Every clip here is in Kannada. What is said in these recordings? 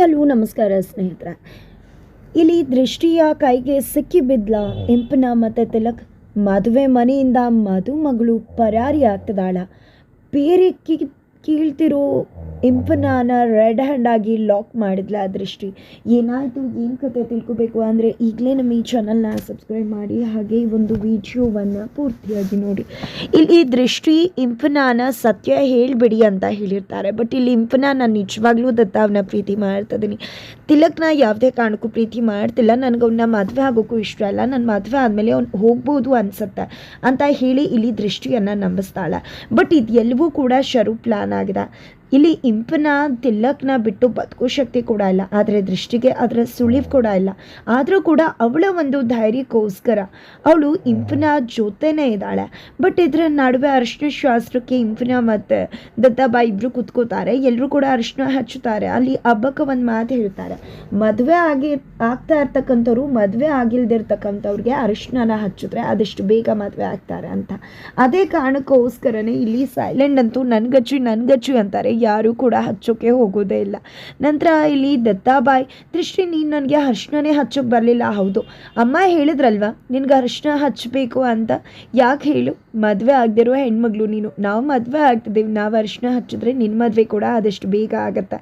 ಹಲವು ನಮಸ್ಕಾರ ಸ್ನೇಹಿತರೆ. ಇಲ್ಲಿ ದೃಷ್ಟಿಯ ಕೈಗೆ ಸಿಕ್ಕಿ ಬಿದ್ಲ ಇಂಪನ ಮತ್ತು ತಿಲಕ್. ಮದುವೆ ಮನೆಯಿಂದ ಮದುಮಗಳು ಪರಾರಿ ಆಗ್ತದಾಳ ಬೇರೆ ಕೀಳ್ತಿರೋ ಇಂಪನಾನ ರೆಡ್ ಹ್ಯಾಂಡ್ ಆಗಿ ಲಾಕ್ ಮಾಡಿದ್ಲ ಆ ದೃಷ್ಟಿ. ಏನಾಯಿತು? ಏನು ಕತೆ ತಿಳ್ಕೊಬೇಕು? ಅಂದರೆ ಈಗಲೇ ನಮ್ಮ ಈ ಚಾನಲ್ನ ಸಬ್ಸ್ಕ್ರೈಬ್ ಮಾಡಿ, ಹಾಗೆ ಈ ಒಂದು ವಿಡಿಯೋವನ್ನು ಪೂರ್ತಿಯಾಗಿ ನೋಡಿ. ಇಲ್ಲಿ ದೃಷ್ಟಿ ಇಂಪನಾನ ಸತ್ಯ ಹೇಳಿಬಿಡಿ ಅಂತ ಹೇಳಿರ್ತಾರೆ. ಬಟ್ ಇಲ್ಲಿ ಇಂಪನಾನ ನಾನು ನಿಜವಾಗ್ಲೂ ದತ್ತ ಅವನ ಪ್ರೀತಿ ಮಾಡ್ತಿದ್ದೀನಿ ತಿಲಕ್ನ ಯಾವುದೇ ಕಾರಣಕ್ಕೂ ಪ್ರೀತಿ ಮಾಡ್ತಿಲ್ಲ. ನನಗೆ ಅವನ್ನ ಮದುವೆ ಆಗೋಕ್ಕೂ ಇಷ್ಟ ಇಲ್ಲ. ನನ್ನ ಮದುವೆ ಆದಮೇಲೆ ಅವ್ನು ಹೋಗ್ಬೋದು ಅನ್ಸುತ್ತೆ ಅಂತ ಹೇಳಿ ಇಲ್ಲಿ ದೃಷ್ಟಿಯನ್ನು ನಂಬಿಸ್ತಾಳೆ. ಬಟ್ ಇದು ಎಲ್ಲವೂ ಕೂಡ ಶರು ಪ್ಲಾನ್ ಆಗಿದೆ. ಇಲ್ಲಿ ಇಂಪನ ತಿಲ್ಲಕ್ನ ಬಿಟ್ಟು ಬದುಕೋ ಶಕ್ತಿ ಕೂಡ ಇಲ್ಲ. ಆದರೆ ದೃಷ್ಟಿಗೆ ಅದರ ಸುಳಿವು ಕೂಡ ಇಲ್ಲ. ಆದರೂ ಕೂಡ ಅವಳ ಒಂದು ಧೈರ್ಯಕ್ಕೋಸ್ಕರ ಅವಳು ಇಂಪನ ಜೊತೆನೇ ಇದ್ದಾಳೆ. ಬಟ್ ಇದರ ನಡುವೆ ಅರಿಶಿನ ಶಾಸ್ತ್ರಕ್ಕೆ ಇಂಪನ ಮತ್ತು ದತ್ತಾಬಾ ಇಬ್ಬರು ಕುತ್ಕೋತಾರೆ. ಎಲ್ಲರೂ ಕೂಡ ಅರಿಶಿನ ಹಚ್ಚುತ್ತಾರೆ. ಅಲ್ಲಿ ಹಬ್ಬಕ್ಕೆ ಒಂದು ಮಾತು ಹೇಳ್ತಾರೆ. ಮದುವೆ ಆಗಿ, ಆಗ್ತಾ ಇರ್ತಕ್ಕಂಥವ್ರು ಮದುವೆ ಆಗಿಲ್ದಿರ್ತಕ್ಕಂಥವ್ರಿಗೆ ಅರಿಶಿನ ಹಚ್ಚಿದ್ರೆ ಅದಷ್ಟು ಬೇಗ ಮದುವೆ ಆಗ್ತಾರೆ ಅಂತ. ಅದೇ ಕಾರಣಕ್ಕೋಸ್ಕರನೇ ಇಲ್ಲಿ ಸೈಲೆಂಟ್ ಅಂತೂ ನನ್ಗಚ್ಚು ನನ್ಗಚ್ಚು ಅಂತಾರೆ. ಯಾರೂ ಕೂಡ ಹಚ್ಚೋಕೆ ಹೋಗೋದೇ ಇಲ್ಲ. ನಂತರ ಇಲ್ಲಿ ದತ್ತಾಬಾಯಿ ದೃಷ್ಟಿ ನೀನು ನನಗೆ ಅರ್ಶನೇ ಹಚ್ಚೋಕೆ ಬರಲಿಲ್ಲ. ಹೌದು. ಅಮ್ಮ ಹೇಳಿದ್ರಲ್ವ, ನಿನಗೆ ಅರ್ಶನ ಹಚ್ಚಬೇಕು ಅಂತ. ಯಾಕೆ ಹೇಳು? ಮದುವೆ ಆಗದಿರೋ ಹೆಣ್ಮಗಳು ನೀನು. ನಾವು ಮದುವೆ ಆಗ್ತಿದ್ದೀವಿ ನಾವು ಅರಿಶಿನ ಹಚ್ಚಿದ್ರೆ ನಿನ್ನ ಮದುವೆ ಕೂಡ ಆದಷ್ಟು ಬೇಗ ಆಗತ್ತೆ.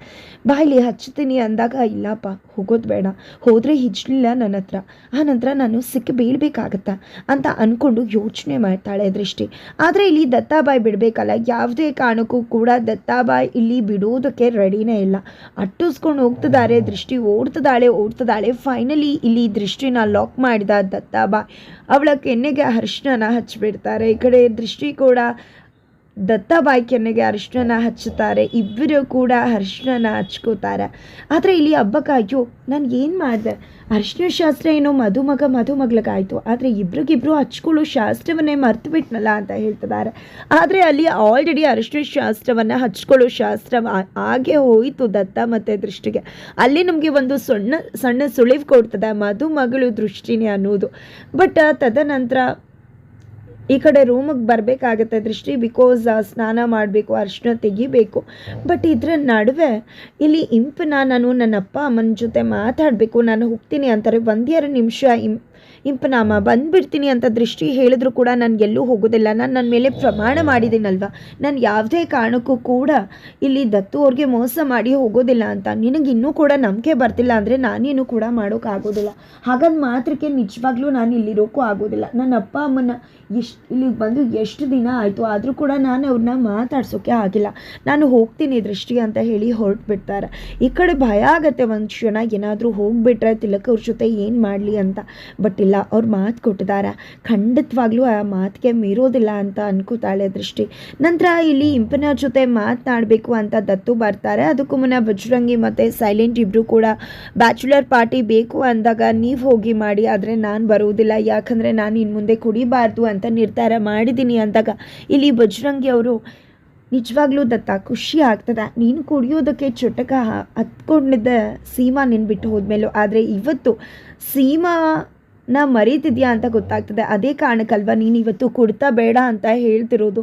ಇಲ್ಲಿ ಹಚ್ತೀನಿ ಅಂದಾಗ, ಇಲ್ಲಪ್ಪ, ಹೋಗೋದು ಬೇಡ. ಹೋದರೆ ಹಿಜ್ಲಿಲ್ಲ ನನ್ನ ಹತ್ರ. ಆ ನಂತರ ನಾನು ಸಿಕ್ಕಿ ಬೀಳ್ಬೇಕಾಗತ್ತ ಅಂತ ಅಂದ್ಕೊಂಡು ಯೋಚನೆ ಮಾಡ್ತಾಳೆ ದೃಷ್ಟಿ. ಆದರೆ ಇಲ್ಲಿ ದತ್ತಾಬಾಯಿ ಬಿಡಬೇಕಲ್ಲ. ಯಾವುದೇ ಕಾರಣಕ್ಕೂ ಕೂಡ ದತ್ತಾಬಾಯಿ ಇಲ್ಲಿ ಬಿಡೋದಕ್ಕೆ ರೆಡಿನೇ ಇಲ್ಲ. ಅಟ್ಟಿಸ್ಕೊಂಡು ಹೋಗ್ತಿದ್ದಾರೆ ದೃಷ್ಟಿ ಓಡ್ತಿದ್ದಾಳೆ ಓಡ್ತಿದ್ದಾಳೆ ಫೈನಲಿ ಇಲ್ಲಿ ದೃಷ್ಟಿನ ಲಾಕ್ ಮಾಡಿದ ದತ್ತಾಬಾಯಿ. ಅವಳ ಕೆನ್ನೆಗೆ ಅರಿಶಿನ ಹಚ್ಚಿಬಿಡ್ತಾರೆ. ಕಡೆ ದೃಷ್ಟಿ ಕೂಡ ದತ್ತ ಕೆನ್ನೆಗೆ ಅರಿಶಿನ ಹಚ್ಚುತ್ತಾರೆ. ಇಬ್ಬರು ಕೂಡ ಅರಿಶಿನ ಹಚ್ಕೋತಾರೆ. ಆದರೆ ಇಲ್ಲಿ ಹಬ್ಬಕ್ಕೆ ಅಯ್ಯೋ, ನಾನು ಏನು ಮಾಡಿದೆ? ಅರಿಶಿನ ಶಾಸ್ತ್ರ ಏನೋ ಮಧುಮಗ ಮಧುಮಗ್ಲಿಗಾಯಿತು ಆದರೆ ಇಬ್ರಿಗಿಬ್ರು ಹಚ್ಕೊಳ್ಳೋ ಶಾಸ್ತ್ರವನ್ನೇ ಮರ್ತು ಬಿಟ್ನಲ್ಲ ಅಂತ ಹೇಳ್ತಿದ್ದಾರೆ. ಆದರೆ ಅಲ್ಲಿ ಆಲ್ರೆಡಿ ಅರಿಶಿನ ಶಾಸ್ತ್ರವನ್ನು ಹಚ್ಕೊಳ್ಳೋ ಶಾಸ್ತ್ರ ಹಾಗೆ ಹೋಯಿತು ದತ್ತ ಮತ್ತು ದೃಷ್ಟಿಗೆ. ಅಲ್ಲಿ ನಮಗೆ ಒಂದು ಸಣ್ಣ ಸಣ್ಣ ಸುಳಿವು ಕೊಡ್ತದೆ ಮಧುಮಗಳು ದೃಷ್ಟಿನೇ ಅನ್ನೋದು. ಬಟ್ ತದನಂತರ ಈ ಕಡೆ ರೂಮಿಗೆ ಬರಬೇಕಾಗತ್ತೆ ದೃಷ್ಟಿ ಬಿಕಾಸ್ ಸ್ನಾನ ಮಾಡಬೇಕು, ಅರ್ಶನ ತೆಗಿಬೇಕು. ಬಟ್ ಇದರ ನಡುವೆ ಇಲ್ಲಿ ಇಂಪನ್ನ ನಾನು ನನ್ನ ಅಪ್ಪ ಅಮ್ಮನ ಜೊತೆ ಮಾತಾಡಬೇಕು, ನಾನು ಹೋಗ್ತೀನಿ ಅಂತಾರೆ. ಒಂದೆರಡು ನಿಮಿಷ, ಇಂ ಇಂಪನಾಮ ಬಂದ್ಬಿಡ್ತೀನಿ ಅಂತ ದೃಷ್ಟಿ ಹೇಳಿದ್ರು ಕೂಡ ನಾನು ಎಲ್ಲೂ ಹೋಗೋದಿಲ್ಲ. ನಾನು ನನ್ನ ಮೇಲೆ ಪ್ರಮಾಣ ಮಾಡಿದ್ದೀನಲ್ವ? ನಾನು ಯಾವುದೇ ಕಾರಣಕ್ಕೂ ಕೂಡ ಇಲ್ಲಿ ದತ್ತು ಅವ್ರಿಗೆ ಮೋಸ ಮಾಡಿ ಹೋಗೋದಿಲ್ಲ ಅಂತ. ನಿನಗೆ ಇನ್ನೂ ಕೂಡ ನಂಬಿಕೆ ಬರ್ತಿಲ್ಲ ಅಂದರೆ ನಾನೇನು ಕೂಡ ಮಾಡೋಕ್ಕಾಗೋದಿಲ್ಲ ಹಾಗಾಗಿ ಮಾತ್ರಕ್ಕೆ ನಿಜವಾಗ್ಲೂ ನಾನು ಇಲ್ಲಿರೋಕ್ಕೂ ಆಗೋದಿಲ್ಲ. ನನ್ನ ಅಪ್ಪ ಅಮ್ಮನ ಎಷ್ಟು ಇಲ್ಲಿಗೆ ಬಂದು ಎಷ್ಟು ದಿನ ಆಯಿತು ಆದರೂ ಕೂಡ ನಾನು ಅವ್ರನ್ನ ಮಾತಾಡ್ಸೋಕ್ಕೆ ಆಗಿಲ್ಲ. ನಾನು ಹೋಗ್ತೀನಿ ದೃಷ್ಟಿ ಅಂತ ಹೇಳಿ ಹೊರಟ್ಬಿಡ್ತಾರೆ. ಈ ಕಡೆ ಭಯ ಆಗತ್ತೆ ಒಂದು ಕ್ಷಣ. ಏನಾದರೂ ಹೋಗಿಬಿಟ್ರೆ ತಿಲಕ್ ಅವ್ರ ಜೊತೆ ಏನು ಮಾಡಲಿ ಅಂತ. ಬಟ್ ಇಲ್ಲ, ಅವ್ರು ಮಾತು ಕೊಟ್ಟಿದ್ದಾರೆ ಖಂಡಿತವಾಗ್ಲೂ ಆ ಮಾತಿಗೆ ಮೀರೋದಿಲ್ಲ ಅಂತ ಅನ್ಕೋತಾಳೆ ದೃಷ್ಟಿ. ನಂತರ ಇಲ್ಲಿ ಇಂಪನ ಜೊತೆ ಮಾತನಾಡಬೇಕು ಅಂತ ದತ್ತು ಬರ್ತಾರೆ. ಅದಕ್ಕೂ ಮುನ್ನ ಬಜರಂಗಿ ಮತ್ತು ಸೈಲೆಂಟ್ ಇಬ್ಬರು ಕೂಡ ಬ್ಯಾಚುಲರ್ ಪಾರ್ಟಿ ಬೇಕು ಅಂದಾಗ ನೀವು ಹೋಗಿ ಮಾಡಿ, ಆದರೆ ನಾನು ಬರುವುದಿಲ್ಲ. ಯಾಕಂದರೆ ನಾನು ಇನ್ನು ಮುಂದೆ ಕುಡಿಬಾರ್ದು ಅಂತ ನಿರ್ಧಾರ ಮಾಡಿದ್ದೀನಿ ಅಂದಾಗ ಇಲ್ಲಿ ಬಜರಂಗಿ ಅವರು, ನಿಜವಾಗ್ಲೂ ದತ್ತ, ಖುಷಿ ಆಗ್ತದೆ. ನೀನು ಕುಡಿಯೋದಕ್ಕೆ ಚುಟಕ ಹತ್ಕೊಂಡಿದ್ದ ಸೀಮಾ ನಿನ್ನ ಬಿಟ್ಟು ಹೋದ್ಮೇಲೂ. ಆದರೆ ಇವತ್ತು ಸೀಮಾನ ಮರೀತಿದ್ಯಾ ಅಂತ ಗೊತ್ತಾಗ್ತದೆ. ಅದೇ ಕಾರಣಕ್ಕಲ್ವ ನೀನು ಇವತ್ತು ಕುಡ್ತಾ ಬೇಡ ಅಂತ ಹೇಳ್ತಿರೋದು.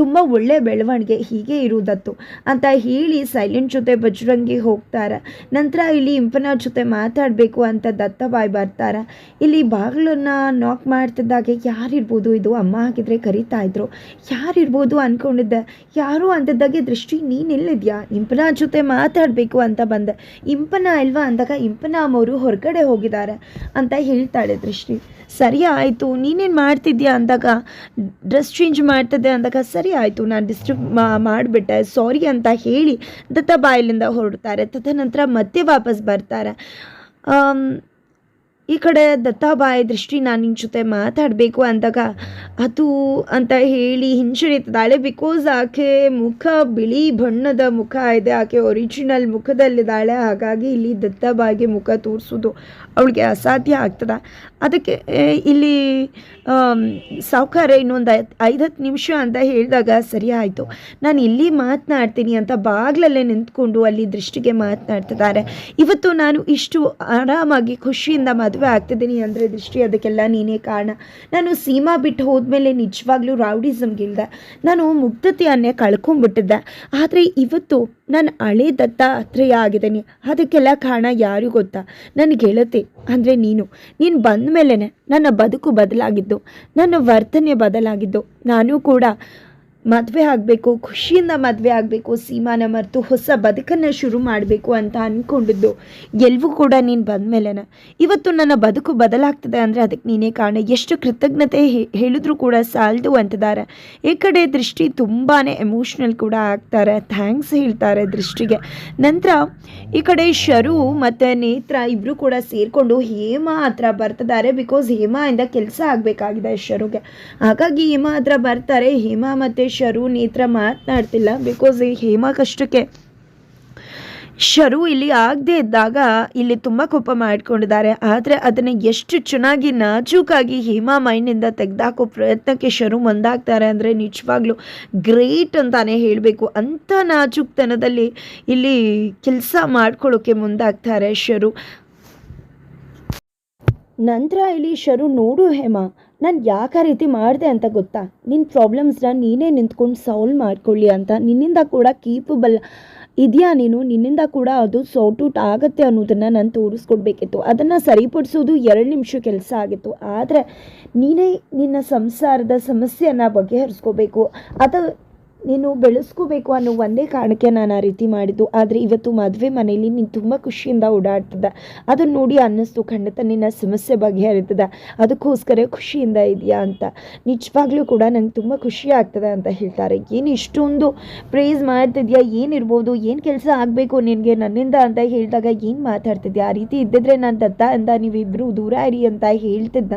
ತುಂಬ ಒಳ್ಳೆಯ ಬೆಳವಣಿಗೆ ಹೀಗೆ ಇರುವುದತ್ತು. ಅಂತ ಹೇಳಿ ಸೈಲೆಂಟ್ ಜೊತೆ ಬಜರಂಗಿ ಹೋಗ್ತಾರೆ. ನಂತರ ಇಲ್ಲಿ ಇಂಪನ ಜೊತೆ ಮಾತಾಡಬೇಕು ಅಂತ ದತ್ತಬಾಯಿ ಬರ್ತಾರೆ. ಇಲ್ಲಿ ಬಾಗಿಲನ್ನು ನಾಕ್ ಮಾಡ್ತಿದ್ದಾಗೆ ಯಾರಿರ್ಬೋದು ಇದು? ಅಮ್ಮ ಹಾಕಿದ್ರೆ ಕರಿತಾ ಇದ್ರು. ಯಾರಿರ್ಬೋದು ಅಂದ್ಕೊಂಡಿದ್ದೆ ಯಾರು ಅಂತಿದ್ದಾಗೆ ದೃಷ್ಟಿ, ನೀನು ಎಲ್ಲಿದ್ಯಾ? ಇಂಪನ ಜೊತೆ ಮಾತಾಡಬೇಕು ಅಂತ ಬಂದೆ. ಇಂಪನ ಇಲ್ವಾ ಅಂದಾಗ ಇಂಪನ ಅಮ್ಮವರು ಹೊರಗಡೆ ಹೋಗಿದ್ದಾರೆ ಅಂತ ಹೇಳ್ತಾಳೆ ದೃಷ್ಟಿ. ಸರಿ ಆಯಿತು, ನೀನೇನು ಮಾಡ್ತಿದ್ಯಾ ಅಂದಾಗ? ಡ್ರೆಸ್ ಚೇಂಜ್ ಮಾಡ್ತಿದ್ದೆ ಅಂದಾಗ, ಸರಿ ಆಯಿತು ನಾನು ಡಿಸ್ಟರ್ಬ್ ಮಾಡಿಬಿಟ್ಟೆ. ಸಾರಿ ಅಂತ ಹೇಳಿ ದತ್ತ ಬಾಯಲ್ಲಿಂದ ಹೊರಡ್ತಾರೆ. ತದನಂತರ ಮತ್ತೆ ವಾಪಸ್ ಬರ್ತಾರೆ. ಈ ಕಡೆ ದತ್ತಾಬಾಯಿ ದೃಷ್ಟಿ ನಾನು ನಿನ್ನ ಜೊತೆ ಮಾತಾಡಬೇಕು ಅಂದಾಗ, ಅದು ಅಂತ ಹೇಳಿ ಹಿಂಜರಿತಿದ್ದಾಳೆ ಬಿಕಾಸ್ ಆಕೆ ಮುಖ ಬಿಳಿ ಬಣ್ಣದ ಮುಖ ಇದೆ. ಆಕೆ ಒರಿಜಿನಲ್ ಮುಖದಲ್ಲಿದ್ದಾಳೆ. ಹಾಗಾಗಿ ಇಲ್ಲಿ ದತ್ತಾಬಾಯಿಗೆ ಮುಖ ತೋರಿಸೋದು ಅವಳಿಗೆ ಅಸಾಧ್ಯ ಆಗ್ತದೆ. ಅದಕ್ಕೆ ಇಲ್ಲಿ ಸಾವುಕಾರ ಇನ್ನೊಂದು ಐದು ಹತ್ತು ನಿಮಿಷ ಅಂತ ಹೇಳಿದಾಗ, ಸರಿ ಆಯಿತು. ನಾನು ಇಲ್ಲಿ ಮಾತನಾಡ್ತೀನಿ ಅಂತ ಬಾಗ್ಲಲ್ಲೇ ನಿಂತ್ಕೊಂಡು ಅಲ್ಲಿ ದೃಷ್ಟಿಗೆ ಮಾತನಾಡ್ತಿದ್ದಾರೆ. ಇವತ್ತು ನಾನು ಇಷ್ಟು ಆರಾಮಾಗಿ ಖುಷಿಯಿಂದ ಮದುವೆ ಮದುವೆ ಆಗ್ತಿದ್ದೀನಿ ಅಂದರೆ ದೃಷ್ಟಿ ಅದಕ್ಕೆಲ್ಲ ನೀನೇ ಕಾರಣ. ನಾನು ಸೀಮಾ ಬಿಟ್ಟು ಹೋದ್ಮೇಲೆ ನಿಜವಾಗ್ಲೂ ರೌಡಿಸಮ್ಗಿಲ್ದೆ ನಾನು ಮುಗ್ಧತೆಯನ್ನೇ ಕಳ್ಕೊಂಡ್ಬಿಟ್ಟಿದ್ದೆ ಆದರೆ ಇವತ್ತು ನಾನು ಹಳೆ ದತ್ತ ಹತ್ರೆಯ ಆಗಿದ್ದೀನಿ. ಅದಕ್ಕೆಲ್ಲ ಕಾರಣ ಯಾರಿಗೂ ಗೊತ್ತಾ? ನನ್ನ ಗೆಳತಿ ಅಂದರೆ ನೀನು. ನೀನು ಬಂದ ಮೇಲೇ ನನ್ನ ಬದುಕು ಬದಲಾಗಿದ್ದು. ನನ್ನ ವರ್ತನೆ ಬದಲಾಗಿದ್ದು. ನಾನು ಕೂಡ ಮದುವೆ ಆಗಬೇಕು, ಖುಷಿಯಿಂದ ಮದುವೆ ಆಗಬೇಕು, ಸೀಮಾನ ಮರೆತು ಹೊಸ ಬದುಕನ್ನು ಶುರು ಮಾಡಬೇಕು ಅಂತ ಅಂದ್ಕೊಂಡಿದ್ದು ಎಲ್ಲವೂ ಕೂಡ ನೀನು ಬಂದಮೇಲೆ ಇವತ್ತು ನನ್ನ ಬದುಕು ಬದಲಾಗ್ತದೆ ಅಂದರೆ ಅದಕ್ಕೆ ನೀನೇ ಕಾರಣ. ಎಷ್ಟು ಕೃತಜ್ಞತೆ ಹೇಳಿದ್ರು ಕೂಡ ಸಾಲದು ಅಂತಿದ್ದಾರೆ ಈ ಕಡೆ ದೃಷ್ಟಿ ತುಂಬಾ ಎಮೋಷ್ನಲ್ ಕೂಡ ಆಗ್ತಾರೆ. ಥ್ಯಾಂಕ್ಸ್ ಹೇಳ್ತಾರೆ ದೃಷ್ಟಿಗೆ. ನಂತರ ಈ ಕಡೆ ಶರು ಮತ್ತು ನೇತ್ರ ಇಬ್ಬರು ಕೂಡ ಸೇರಿಕೊಂಡು ಹೇಮಾ ಹತ್ರ ಬರ್ತಿದ್ದಾರೆ ಬಿಕಾಸ್ ಹೇಮಾ ಇಂದ ಕೆಲಸ ಆಗಬೇಕಾಗಿದೆ ಶರುಗೆ. ಹಾಗಾಗಿ ಹೇಮಾ ಹತ್ರ ಬರ್ತಾರೆ. ಹೇಮಾ ಮತ್ತು ಶರು ನೇತ್ರ ಮಾತನಾಡ್ತಿಲ್ಲ. ಬಿಕಾಸ್ ಈ ಹೇಮಾ ಕಷ್ಟಕ್ಕೆ ಶರು ಇಲ್ಲಿ ಆಗದೆ ಇದ್ದಾಗ ಇಲ್ಲಿ ತುಂಬ ಕೋಪ ಮಾಡಿಕೊಂಡಿದ್ದಾರೆ. ಆದರೆ ಅದನ್ನು ಎಷ್ಟು ಚೆನ್ನಾಗಿ ನಾಜೂಕಾಗಿ ಹೇಮಾ ಮೈಂಡಿಂದ ತೆಗೆದಾಕೋ ಪ್ರಯತ್ನಕ್ಕೆ ಶರು ಮುಂದಾಗ್ತಾರೆ ಅಂದರೆ ನಿಜವಾಗ್ಲೂ ಗ್ರೇಟ್ ಅಂತಾನೆ ಹೇಳಬೇಕು. ಅಂಥ ನಾಜೂಕ್ತನದಲ್ಲಿ ಇಲ್ಲಿ ಕೆಲಸ ಮಾಡ್ಕೊಳ್ಳೋಕ್ಕೆ ಮುಂದಾಗ್ತಾರೆ ಶರು. ನಂತರ ಇಲ್ಲಿ ಶರು ನೋಡು ಹೇಮ. ನಾನು ಯಾಕೆ ರೀತಿ ಮಾಡಿದೆ ಅಂತ ಗೊತ್ತಾ? ನಿನ್ನ ಪ್ರಾಬ್ಲಮ್ಸ್ನ ನೀನೇ ನಿಂತ್ಕೊಂಡು ಸಾಲ್ವ್ ಮಾಡ್ಕೊಳ್ಳಿ ಅಂತ. ನಿನ್ನಿಂದ ಕೂಡ ಕೀಪಬಲ್ ಇದೆಯಾ ನೀನು? ನಿನ್ನಿಂದ ಕೂಡ ಅದು ಸಾರ್ಟ್ ಔಟ್ ಆಗುತ್ತೆ ಅನ್ನೋದನ್ನು ನಾನು ತೋರಿಸ್ಕೊಡ್ಬೇಕಿತ್ತು. ಅದನ್ನು ಸರಿಪಡಿಸೋದು ಎರಡು ನಿಮಿಷ ಕೆಲಸ ಆಗಿತ್ತು. ಆದರೆ ನೀನೇ ನಿನ್ನ ಸಂಸಾರದ ಸಮಸ್ಯೆಯನ್ನು ಬಗೆಹರಿಸ್ಕೋಬೇಕು. ಅದು ನೀನು ಬೆಳೆಸ್ಕೋಬೇಕು ಅನ್ನೋ ಒಂದೇ ಕಾರಣಕ್ಕೆ ನಾನು ಆ ರೀತಿ ಮಾಡಿದ್ದು. ಆದರೆ ಇವತ್ತು ಮದುವೆ ಮನೆಯಲ್ಲಿ ನೀನು ತುಂಬ ಖುಷಿಯಿಂದ ಓಡಾಡ್ತದ ಅದನ್ನು ನೋಡಿ ಅನ್ನಿಸ್ತು. ಖಂಡಿತ ನಿನ್ನ ಸಮಸ್ಯೆ ಬಗೆಹರಿತದೆ. ಅದಕ್ಕೋಸ್ಕರ ಖುಷಿಯಿಂದ ಇದೆಯಾ ಅಂತ. ನಿಜವಾಗ್ಲೂ ಕೂಡ ನಂಗೆ ತುಂಬ ಖುಷಿ ಆಗ್ತದೆ ಅಂತ ಹೇಳ್ತಾರೆ. ಏನು ಇಷ್ಟೊಂದು ಪ್ರೇಸ್ ಮಾಡ್ತಿದ್ಯಾ? ಏನಿರ್ಬೋದು ಏನು ಕೆಲಸ ಆಗಬೇಕು ನಿನಗೆ? ನನ್ನಿಂದ ಅಂತ ಹೇಳಿದಾಗ ಏನು ಮಾತಾಡ್ತಿದ್ಯಾ? ಆ ರೀತಿ ಇದ್ದಿದ್ರೆ ನಾನು ದತ್ತ ಅಂತ ನೀವಿಬ್ಬರು ದೂರ ಇರಿ ಅಂತ ಹೇಳ್ತಿದ್ದ.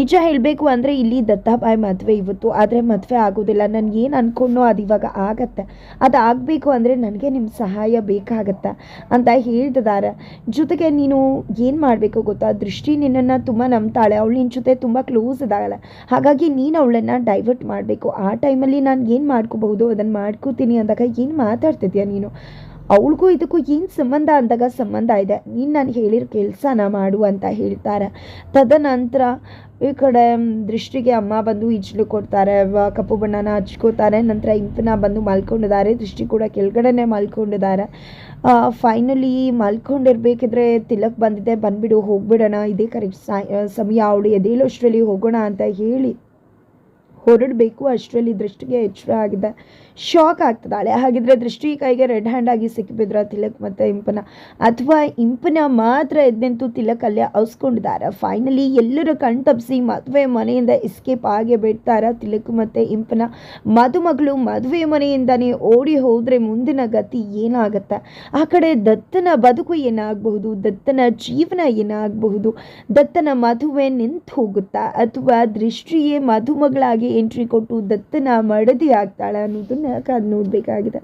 ನಿಜ ಹೇಳಬೇಕು ಅಂದರೆ ಇಲ್ಲಿ ದತ್ತಾಬಾಯಿ ಮದುವೆ ಇವತ್ತು. ಆದರೆ ಮದುವೆ ಆಗೋದಿಲ್ಲ. ನಾನು ಏನು ಅಂದ್ಕೊಂಡು ಅದು ಇವಾಗ ಆಗತ್ತೆ. ಅದು ಆಗಬೇಕು ಅಂದರೆ ನನಗೆ ನಿಮ್ಮ ಸಹಾಯ ಬೇಕಾಗತ್ತೆ ಅಂತ ಹೇಳ್ತಿದ್ದಾರೆ ಜೊತೆಗೆ ನೀನು ಏನು ಮಾಡಬೇಕು ಗೊತ್ತಾ? ದೃಷ್ಟಿ ನಿನ್ನನ್ನು ತುಂಬ ನಂಬ್ತಾಳೆ. ಅವಳು ನಿನ್ನ ಜೊತೆ ತುಂಬ ಕ್ಲೋಸ್ ಇದಾಗಲ್ಲ ಹಾಗಾಗಿ ನೀನು ಅವಳನ್ನು ಡೈವರ್ಟ್ ಮಾಡಬೇಕು. ಆ ಟೈಮಲ್ಲಿ ನಾನು ಏನು ಮಾಡ್ಕೋಬಹುದು? ಅದನ್ನು ಮಾಡ್ಕೋತೀನಿ ಅಂದಾಗ ಏನು ಮಾತಾಡ್ತಿದ್ಯಾ ನೀನು? ಅವಳಿಗೂ ಇದಕ್ಕೂ ಏನು ಸಂಬಂಧ ಅಂದಾಗ ಸಂಬಂಧ ಇದೆ. ನೀನು ನಾನು ಹೇಳಿರೋ ಕೆಲಸನ ಮಾಡು ಅಂತ ಹೇಳ್ತಾರೆ. ತದನಂತರ ಈ ಕಡೆ ದೃಷ್ಟಿಗೆ ಅಮ್ಮ ಬಂದು ಇಜ್ಲು ಕೊಡ್ತಾರೆ ಕಪ್ಪು ಬಣ್ಣನ ಹಚ್ಕೋತಾರೆ. ನಂತರ ಇಂಪನ ಬಂದು ಮಲ್ಕೊಂಡಿದ್ದಾರೆ. ದೃಷ್ಟಿ ಕೂಡ ಕೆಳಗಡೆನೆ ಮಲ್ಕೊಂಡಿದ್ದಾರೆ. ಫೈನಲಿ ಮಲ್ಕೊಂಡಿರ್ಬೇಕಿದ್ರೆ ತಿಲಕ್ ಬಂದಿದೆ. ಬಂದುಬಿಡು, ಹೋಗ್ಬಿಡೋಣ. ಇದೇ ಕರೆಕ್ಟ್ ಸಮಯ. ಅವಳು ಎದೇಳೋಷ್ಟರಲ್ಲಿ ಹೋಗೋಣ ಅಂತ ಹೇಳಿ ಹೊರಡಬೇಕು, ಅಷ್ಟರಲ್ಲಿ ದೃಷ್ಟಿಗೆ ಎಚ್ಚರ ಆಗಿದೆ. ಶಾಕ್ ಆಗ್ತದಾಳೆ. ಹಾಗಿದ್ರೆ ದೃಷ್ಟಿ ಕೈಗೆ ರೆಡ್ ಹ್ಯಾಂಡ್ ಆಗಿ ಸಿಕ್ಕಿಬಿದ್ರ ತಿಲಕ್ ಮತ್ತು ಇಂಪನ. ಅಥವಾ ಇಂಪನ ಮಾತ್ರ ಎದ್ದಂತೂ ತಿಲಕ್ ಅಲ್ಲೇ ಅವಸ್ಕೊಂಡಿದ್ದಾರೆ ಫೈನಲಿ ಎಲ್ಲರೂ ಕಣ್ ತಪ್ಪಿಸಿ ಮದುವೆ ಮನೆಯಿಂದ ಎಸ್ಕೇಪ್ ಆಗಿ ಬಿಡ್ತಾರ ತಿಲಕ್ ಮತ್ತು ಇಂಪನ. ಮದುಮಗಳು ಮದುವೆ ಮನೆಯಿಂದನೇ ಓಡಿ ಹೋದರೆ ಮುಂದಿನ ಗತಿ ಏನಾಗುತ್ತೆ? ಆ ಕಡೆ ದತ್ತನ ಬದುಕು ಏನಾಗಬಹುದು? ದತ್ತನ ಜೀವನ ಏನಾಗಬಹುದು? ದತ್ತನ ಮದುವೆ ನಿಂತು ಹೋಗುತ್ತಾ? ಅಥವಾ ದೃಷ್ಟಿಯೇ ಮದುಮಗಳಾಗಿ ಎಂಟ್ರಿ ಕೊಟ್ಟು ದತ್ತನ ಮಡದಿ ಆಗ್ತಾಳೆ ಅನ್ನೋದನ್ನ ಕಾದು ನೋಡಬೇಕಾಗಿದೆ.